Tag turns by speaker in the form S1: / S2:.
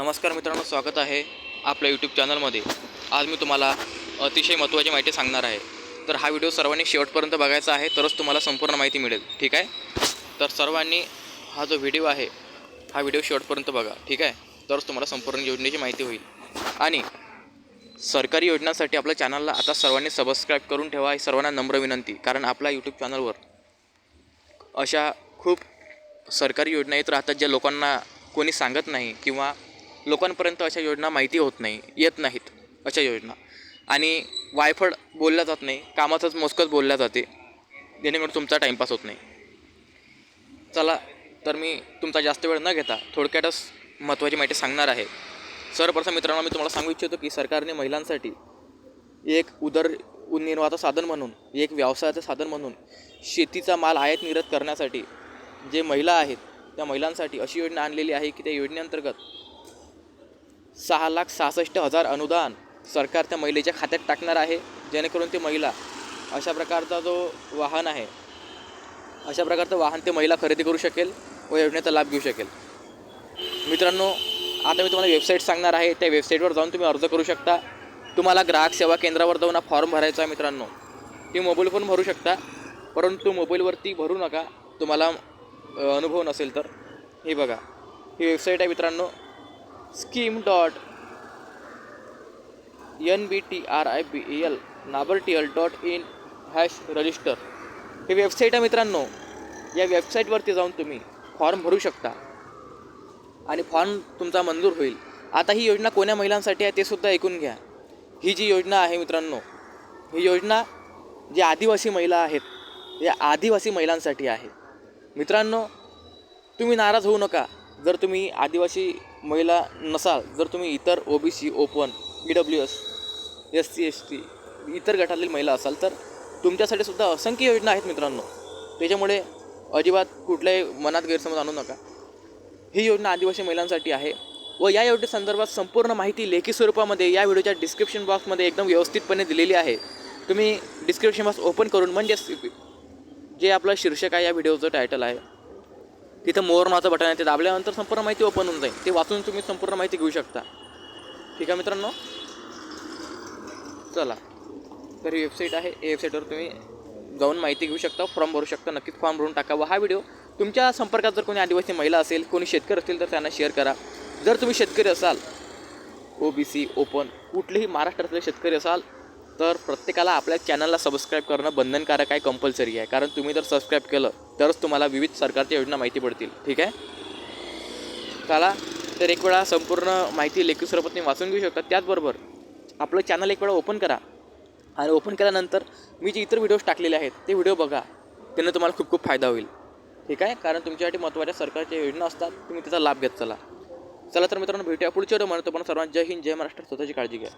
S1: नमस्कार मित्रांनो स्वागत आहे आपल्या यूट्यूब चॅनलमध्ये आज मी तुम्हाला अतिशय महत्त्वाची माहिती सांगणार आहे. तर हा व्हिडिओ सर्वांनी शेवटपर्यंत बघायचा आहे तरच तुम्हाला संपूर्ण माहिती मिळेल ठीक आहे? तर सर्वांनी हा जो व्हिडिओ आहे हा व्हिडिओ शेवटपर्यंत बघा ठीक आहे? तरच तुम्हाला संपूर्ण योजनेची माहिती होईल. आणि सरकारी योजनांसाठी आपल्या चॅनलला आता सर्वांनी सबस्क्राईब करून ठेवा ही सर्वांना नम्र विनंती कारण आपल्या यूट्यूब चॅनलवर अशा खूप सरकारी योजना येत राहतात ज्या लोकांना कोणी सांगत नाही किंवा लोकांपर्यंत अशा योजना माहिती होत नाही येत नाहीत अशा योजना. आणि वायफळ बोलल्या जात नाही कामाचंच मोजकंच बोलल्या जाते. जेणेकरून तुमचा टाईमपास होत नाही. चला तर मी तुमचा जास्त वेळ न घेता थोडक्यातच महत्त्वाची माहिती सांगणार आहे. सर्वप्रथम मित्रांनो मी तुम्हाला सांगू इच्छितो की सरकारने महिलांसाठी एक उदर उदरनिर्वाहाचं साधन म्हणून एक व्यवसायाचं साधन म्हणून शेतीचा माल आयात निर्यात करण्यासाठी जे महिला आहेत त्या महिलांसाठी अशी योजना आणलेली आहे की त्या योजनेअंतर्गत सहा लाख सहासष्ट हजार अनुदान सरकार त्या महिलेच्या खात्यात टाकणार आहे जेणेकरून ती महिला अशा प्रकारचा जो वाहन आहे अशा प्रकारचं वाहन ते महिला खरेदी करू शकेल व योजनेचा लाभ घेऊ शकेल. मित्रांनो आता मी तुम्हाला वेबसाईट सांगणार आहे. त्या वेबसाईटवर जाऊन तुम्ही अर्ज करू शकता. तुम्हाला ग्राहक सेवा केंद्रावर जाऊन हा फॉर्म भरायचा आहे मित्रांनो. ती मोबाईल पण भरू शकता परंतु मोबाईलवरती भरू नका. तुम्हाला अनुभव नसेल तर. हे बघा. ही वेबसाईट आहे मित्रांनो. Scheme dot N B T R I B E L नाबरटीएल dot in hash register. हे वेबसाईट आहे मित्रांनो. या वेबसाईटवरती जाऊन तुम्ही फॉर्म भरू शकता. आणि फॉर्म तुमचा मंजूर होईल. आता ही योजना कोण्या महिलांसाठी आहे ते सुद्धा ऐकून घ्या. ही जी योजना आहे मित्रांनो ही योजना जी आदिवासी महिला आहेत या आदिवासी महिलांसाठी आहे. मित्रांनो तुम्ही नाराज होऊ नका. जर तुम्ही आदिवासी महिला नसाल जर तुम्ही इतर O B C open E W S S C S T इतर गटातील महिला असाल तर तुमच्यासाठी सुद्धा असंख्य योजना आहेत मित्रांनो. त्याच्यामुळे अजिबात कुठल्याही मनात गैरसमज आणू नका. ही योजना आदिवासी महिलांसाठी आहे व या योजनेसंदर्भात संपूर्ण माहिती लेखी स्वरूपामध्ये या व्हिडिओच्या डिस्क्रिप्शन बॉक्समध्ये एकदम व्यवस्थितपणे दिलेली आहे. तुम्ही डिस्क्रिप्शन बॉक्स ओपन करून म्हणजेच जे आपलं शीर्षक आहे या व्हिडिओचं टायटल आहे तिथं मोर बटन आहे ते दाबल्यानंतर संपूर्ण माहिती ओपन होऊन जाईल. ते वाचून तुम्ही संपूर्ण माहिती घेऊ शकता. ठीक आहे मित्रांनो? चला. तर ही वेबसाईट आहे. या वेबसाईटवर तुम्ही जाऊन माहिती घेऊ शकता फॉर्म भरू शकता नक्कीच फॉर्म भरून टाका हा व्हिडिओ तुमच्या संपर्कात जर कोणी आदिवासी महिला असेल कोणी शेतकरी असतील तर त्यांना शेअर करा. जर तुम्ही शेतकरी असाल ओ बी सी ओपन कुठलेही महाराष्ट्रातले शेतकरी असाल तर प्रत्येकाला आपल्या चॅनलला सबस्क्राईब करणं बंधनकारक आहे कंपल्सरी आहे. कारण तुम्ही जर सबस्क्राईब केलं तरच तुम्हाला विविध सरकारच्या योजना माहिती पडतील. ठीक आहे? चला तर एक वेळा संपूर्ण माहिती लेखी स्वरूपात वाचून घेऊ शकता. त्याचबरोबर आपलं चॅनल एक वेळा ओपन करा. आणि ओपन केल्यानंतर मी जे इतर व्हिडिओज टाकलेले आहेत ते व्हिडिओ बघा. त्यानं तुम्हाला खूप खूप फायदा होईल. ठीक आहे? कारण तुमच्यासाठी महत्त्वाच्या सरकारच्या योजना असतात तुम्ही त्याचा लाभ घेत चला. चला तर मित्रांनो भेटूया पुढच्या व्हिडिओ म्हणतो पण सर्वांना जय हिंद जय महाराष्ट्र. स्वतःची काळजी घ्या.